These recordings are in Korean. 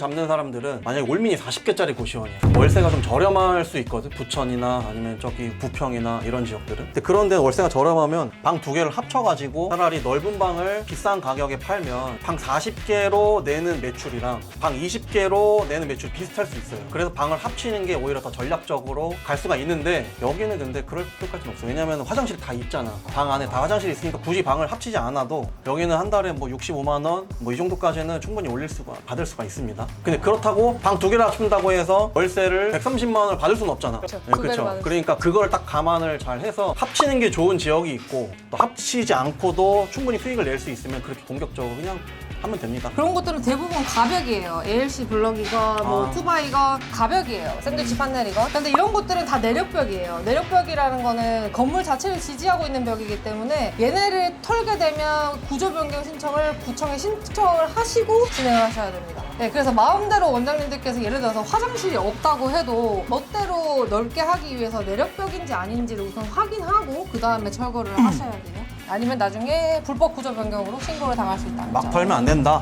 잡는 사람들은 만약에 올민이 40개짜리 고시원이야 월세가 좀 저렴할 수 있거든. 부천이나 아니면 저기 부평이나 이런 지역들은. 근데 그런 데는 월세가 저렴하면 방 두 개를 합쳐가지고 차라리 넓은 방을 비싼 가격에 팔면 방 40개로 내는 매출이랑 방 20개로 내는 매출 비슷할 수 있어요. 그래서 방을 합치는 게 오히려 더 전략적으로 갈 수가 있는데 여기는 근데 그럴 필요까지는 없어 왜냐면 화장실이 다 있잖아. 방 안에 다 화장실이 있으니까 굳이 방을 합치지 않아도 여기는 한 달에 뭐 65만 원 뭐 이 정도까지는 충분히 올릴 수가 받을 수가 있습니다 근데 그렇다고 방 두 개를 합친다고 해서 월세를 130만 원을 받을 수는 없잖아. 네, 두 배를. 받을 수 그러니까 그걸 딱 감안을 잘 해서 합치는 게 좋은 지역이 있고 또 합치지 않고도 충분히 수익을 낼 수 있으면 그렇게 공격적으로 그냥 하면 됩니다 그런 것들은 대부분 가벽이에요. ALC 블럭이건 뭐 아. 투바이건 가벽이에요. 샌드위치 판넬이건. 근데 이런 것들은 다 내력벽이에요. 내력벽이라는 거는 건물 자체를 지지하고 있는 벽이기 때문에 얘네를 털게 되면 구조 변경 신청을 구청에 신청을 하시고 진행을 하셔야 됩니다. 네, 그래서 마음대로 원장님들께서 예를 들어서 화장실이 없다고 해도 멋대로 넓게 하기 위해서 내력벽인지 아닌지를 우선 확인하고 그 다음에 철거를 하셔야 돼요. 아니면 나중에 불법 구조 변경으로 신고를 당할 수 있다. 막 털면 안 된다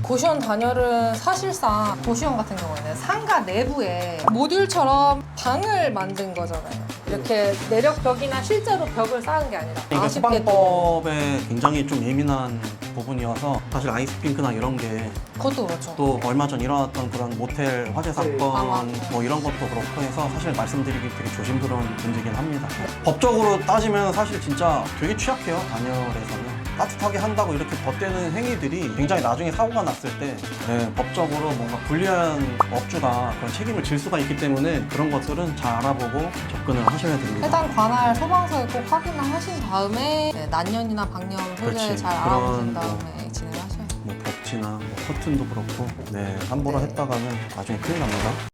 고시원 단열은 사실상 고시원 같은 경우에는 상가 내부에 모듈처럼 방을 만든 거잖아요. 이렇게 내력 벽이나 실제로 벽을 쌓은 게 아니라 이게 아쉽게도 소방법에 굉장히 좀 예민한 부분이어서 사실 아이스핑크나 이런 게 그것도 그렇죠. 또 얼마 전 일어났던 그런 모텔 화재 사건 아, 맞아요. 뭐 이런 것도 그렇고 해서 사실 말씀드리기 되게 조심스러운 문제긴 합니다. 법적으로 따지면 사실 진짜 되게 취약해요 단열에서는. 따뜻하게 한다고 이렇게 덧대는 행위들이 굉장히 나중에 사고가 났을 때 네, 법적으로 뭔가 불리한 업주가 그런 책임을 질 수가 있기 때문에 그런 것들은 잘 알아보고 접근을 하셔야 됩니다. 해당 관할 소방서에 꼭 확인을 하신 다음에 네, 난연이나 방열 소재 그렇지. 잘 알아보신 그런 다음에 진행을 하셔야 돼요. 뭐 벽지나 뭐 커튼도 그렇고 네 함부로 네. 했다가는 나중에 큰일 납니다.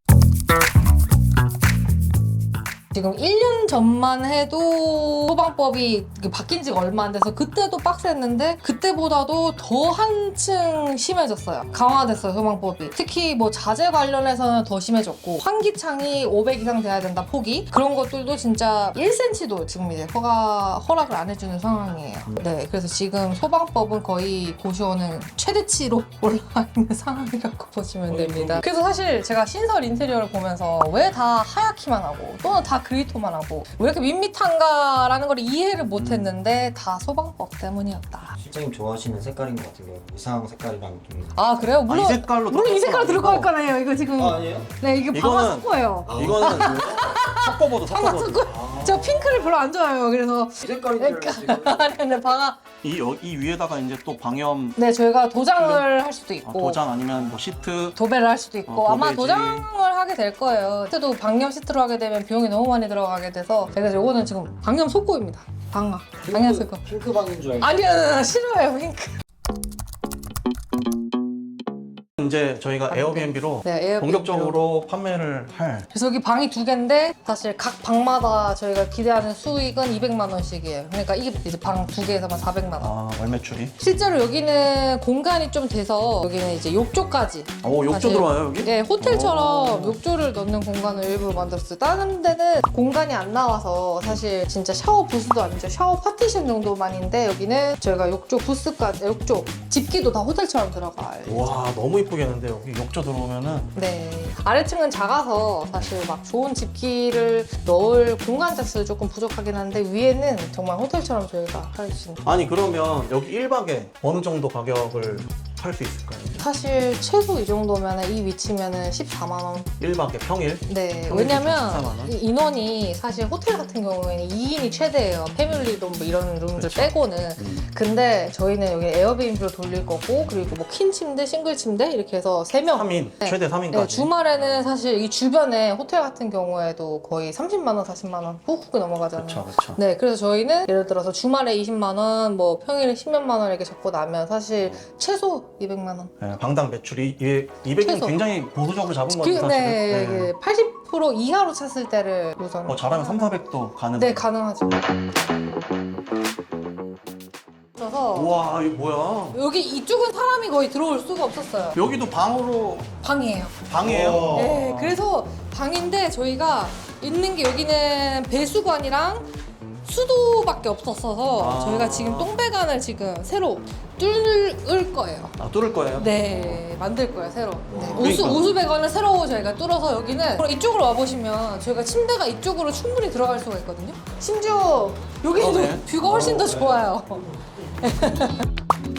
지금 1년 전만 해도 소방법이 바뀐 지가 얼마 안 돼서 그때도 빡셌는데 그때보다도 더 한층 심해졌어요. 강화됐어요, 소방법이. 특히 뭐 자재 관련해서는 더 심해졌고 환기창이 500 이상 돼야 된다, 폭이. 그런 것들도 진짜 1cm도 지금 이제 허가, 허락을 안 해주는 상황이에요. 네, 그래서 지금 소방법은 거의 고시원은 최대치로 올라와 있는 상황이라고 보시면 됩니다. 그래서 사실 제가 신설 인테리어를 보면서 왜 다 하얗기만 하고 또는 다 그리토만 하고 왜 이렇게 밋밋한가라는 걸 이해를 못했는데 다 소방법 때문이었다. 실장님 좋아하시는 색깔인 것 같은데 의상 색깔이랑 좀 아 그래요? 물론 이 색깔로 물론 이 색깔로 들어갈 아니고. 거네요. 이거 지금 아, 아니에요? 네 이게 이거는- 섞어요. 이거는 섞어보도 섞어보도 섞어. 저 핑크를 별로 안 좋아해요. 그래서 이 색깔인 줄 아니 근데 방아 이, 여- 이 위에다가 이제 또 방염 네 저희가 도장을 할 수도 아, 있고 도장 아니면 뭐 시트 도배를 할 수도 있고 어, 아마 도배지. 도장을 하게 될 거예요. 그때도 방염 시트로 하게 되면 비용이 너무 많이 들어가게 돼서 그래서 요거는 지금 방염 속고입니다. 방아 방염 속고. 핑크방인 줄 알고 아니요 싫어요 핑크. 이제 저희가 네. 에어비앤비로 네 에어비앤비로. 본격적으로 판매를 할 그래서 여기 방이 두 개인데 사실 각 방마다 저희가 기대하는 수익은 200만 원씩이에요. 그러니까 이게 이제 방 두 개에서만 400만 원. 아, 월매출이 실제로 여기는 공간이 좀 돼서 여기는 이제 욕조까지 오 욕조 사실- 들어와요 여기? 네, 호텔처럼 오. 욕조를 넣는 공간을 일부러 만들었어요. 다른 데는 공간이 안 나와서 사실 진짜 샤워 부스도 아니죠. 샤워 파티션 정도만인데 여기는 저희가 욕조 부스까지, 욕조, 집기도 다 호텔처럼 들어가요. 와 너무 이쁘 겠는데 여기 욕조 들어오면은 네. 아래층은 작아서 사실 막 좋은 집기를 넣을 공간 자체도 조금 부족하긴 한데 위에는 정말 호텔처럼 저희가 할 수 있는. 아니 그러면 여기 1박에 어느 정도 가격을 팔수 있을까요? 사실 최소 이 정도면 이 위치면은 14만 원 1박에 평일? 네, 평일 왜냐면 14만 원? 이 인원이 사실 호텔 같은 경우에는 2인이 최대예요. 패밀리룸 뭐 이런 룸들 그렇죠. 빼고는. 음. 근데 저희는 여기 에어비앤비로 돌릴 거고 그리고 뭐 퀸 침대, 싱글 침대 이렇게 해서 3명. 3인 네. 최대 3인까지 네, 주말에는 사실 이 주변에 호텔 같은 경우에도 거의 30만 원, 40만 원 훅훅 넘어가잖아요. 그렇죠 그렇죠 네, 그래서 저희는 예를 들어서 주말에 20만 원, 뭐 평일에 10몇만 원 이렇게 적고 나면 사실 최소 200만 원. 네, 방당 매출이 200은 최소. 굉장히 보수적으로 잡은 그, 거죠 사실은 네, 네. 80% 이하로 찼을 때를 우선. 어, 잘하면 3, 400도 가는 네, 가능하죠. 그래서 우와 이거 뭐야 여기 이쪽은 사람이 거의 들어올 수가 없었어요. 여기도 방으로 방이에요. 방이에요 어. 네, 그래서 방인데 저희가 있는 게 여기는 배수관이랑 수도밖에 없었어서 아. 저희가 지금 똥배관을 지금 새로 뚫을 거예요. 아, 뚫을 거예요? 네, 만들 거예요 새로. 네, 그러니까. 우수 우수 배관을 새로 저희가 뚫어서 여기는 그럼 이쪽으로 와 보시면 저희가 침대가 이쪽으로 충분히 들어갈 수가 있거든요. 심지어 여기도 그러네. 뷰가 훨씬 더 좋아요.